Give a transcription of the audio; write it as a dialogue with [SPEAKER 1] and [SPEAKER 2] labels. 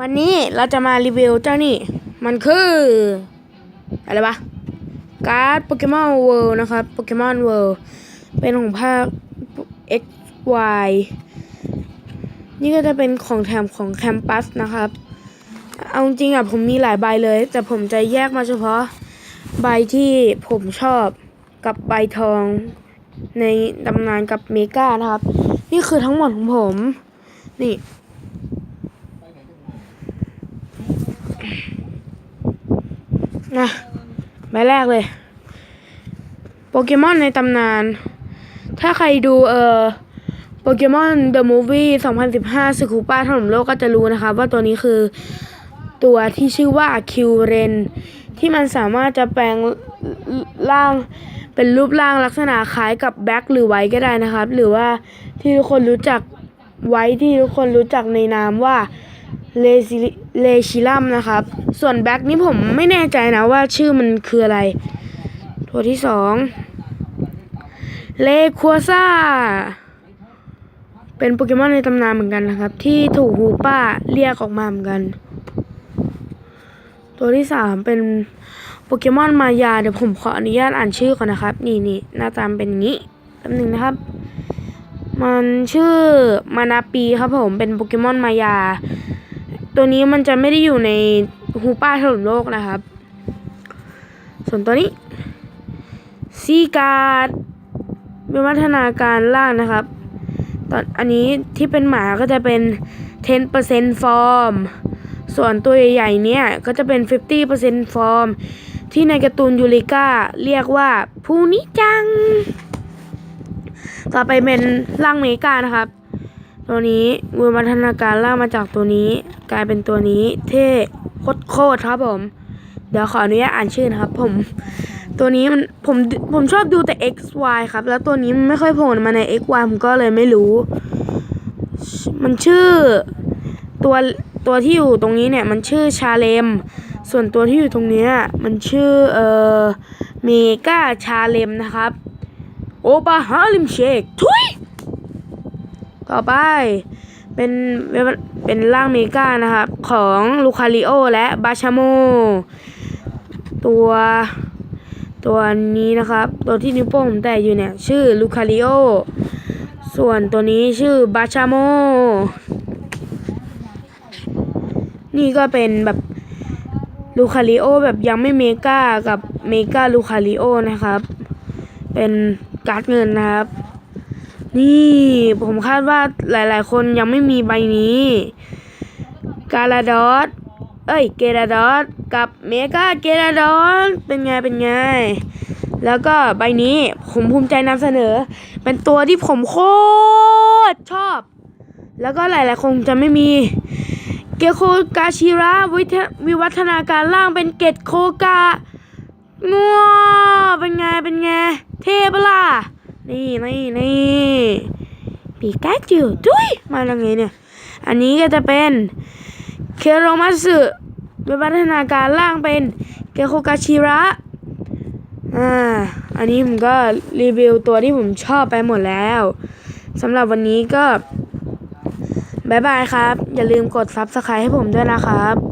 [SPEAKER 1] วันนี้เราจะมารีวิวเจ้านี่ มันคือ อะไรวะการ์ดโปเกมอนเวิลด์นะครับโปเกมอนเวิลด์เป็นของภาค X Y นี่ก็จะเป็นของแถมของแคมปัสนะครับ เอาจริงอะผมมีหลายใบเลย แต่ผมจะแยกมาเฉพาะใบที่ผมชอบกับใบทองในตำนานกับเมกานะครับ นี่คือทั้งหมดของผม นี่ นะใบแรกเลย โปเกมอนในตำนาน ถ้าใครดูเอ่อโปเกมอนเดอะมูฟวี่2015สกูป้าถล่มโลกก็จะรู้นะครับว่าตัวนี้คือตัวที่ชื่อว่าคิวเรนที่มันสามารถจะแปลงร่างเป็นรูปร่างลักษณะคล้ายกับแบ็คหรือไวท์ก็ได้นะครับ หรือว่าที่ทุกคนรู้จักไวท์ที่ทุกคนรู้จักในนามว่า เลซิเลชิลัมนะครับ ส่วนแบ็กนี่ผมไม่แน่ใจนะว่าชื่อมันคืออะไร ตัวที่สองเลคัวซ่า เป็นโปเกมอนในตำนานเหมือนกันนะครับ ที่ถูกฮูป้าเรียกออกมาเหมือนกัน ตัวที่สามเป็นโปเกมอนมายา เดี๋ยวผมขออนุญาตอ่านชื่อก่อนนะครับ นี่นี่หน้าตามนเป็นอย่างนี้แป๊บหนึงนะครับ มันชื่อมานาปีครับผมเป็นโปเกมอนมายา ตัวนี้มันจะไม่ได้อยู่ในฮูป้าถล่มโลกนะครับ ส่วนตัวนี้ซีการ์ดวิวัฒนาการล่างนะครับ ตอนอันนี้ที่เป็นหมาก็จะเป็น 10%ฟอร์มส่วนตัวใหญ่ๆเนี่ยก็จะเป็น 50%ฟอร์มที่ในการ์ตูนยูริก้าเรียกว่าผู้นิจัง ต่อไปเป็นร่างเมกานะครับ ตัวนี้วิวัฒนาการล่างมาจากตัวนี้ กลายเป็นตัวนี้เท่โคตรครับผม เดี๋ยวขออนุญาตอ่านชื่อนะครับ ผม ตัวนี้มันผมผมชอบดูแต่ X Y ครับ แล้วตัวนี้มันไม่ค่อยโผล่มาใน X Y ผมก็เลยไม่รู้ มันชื่อตัวตัวที่อยู่ตรงนี้เนี่ยมันชื่อชาเลม ส่วนตัวที่อยู่ตรงนี้มันชื่อเอ่อเมกาชาเลมนะครับ โอปาฮาลิมเชคทุยต่อไป เป็นเวบเป็นร่างเมกานะครับ ของลูคาริโอและบาชาโม ตัวตัวนี้นะครับ ตัวที่นิ้วโป้งผมแตะอยู่เนี่ย ชื่อลูคาริโอ ส่วนตัวนี้ชื่อบาชาโม นี่ก็เป็นแบบลูคาริโอแบบยังไม่เมกากับเมกาลูคาริโอนะครับ เป็นการ์ดเงินนะครับ นี่ผมคาดว่าหลายๆ คนยังไม่มีใบนี้ กาลาดอสเอ้ย เกราดอสกับเมกาเกราดอสเป็นไง เป็นไง แล้วก็ใบนี้ผมภูมิใจนำเสนอ เป็นตัวที่ผมโคตรชอบ แล้วก็หลายๆ คนจะไม่มี เกโคกาชิระวิทวิวัฒนาการล่างเป็นเกตโคกางัวเป็นไง เป็นไง เทปล่ะ นี่นี่นี่ปีกาจูดุยมาแล้วไงเนี่ย อันนี้ก็จะเป็นเคโรมัสึวิวัฒนาการล่างเป็นเกโคกาชิระอ่าอันนี้ผมก็รีวิวตัวที่ผมชอบไปหมดแล้วสำหรับวันนี้ก็บายบายครับ อย่าลืมกด Subscribe ให้ผมด้วยนะครับ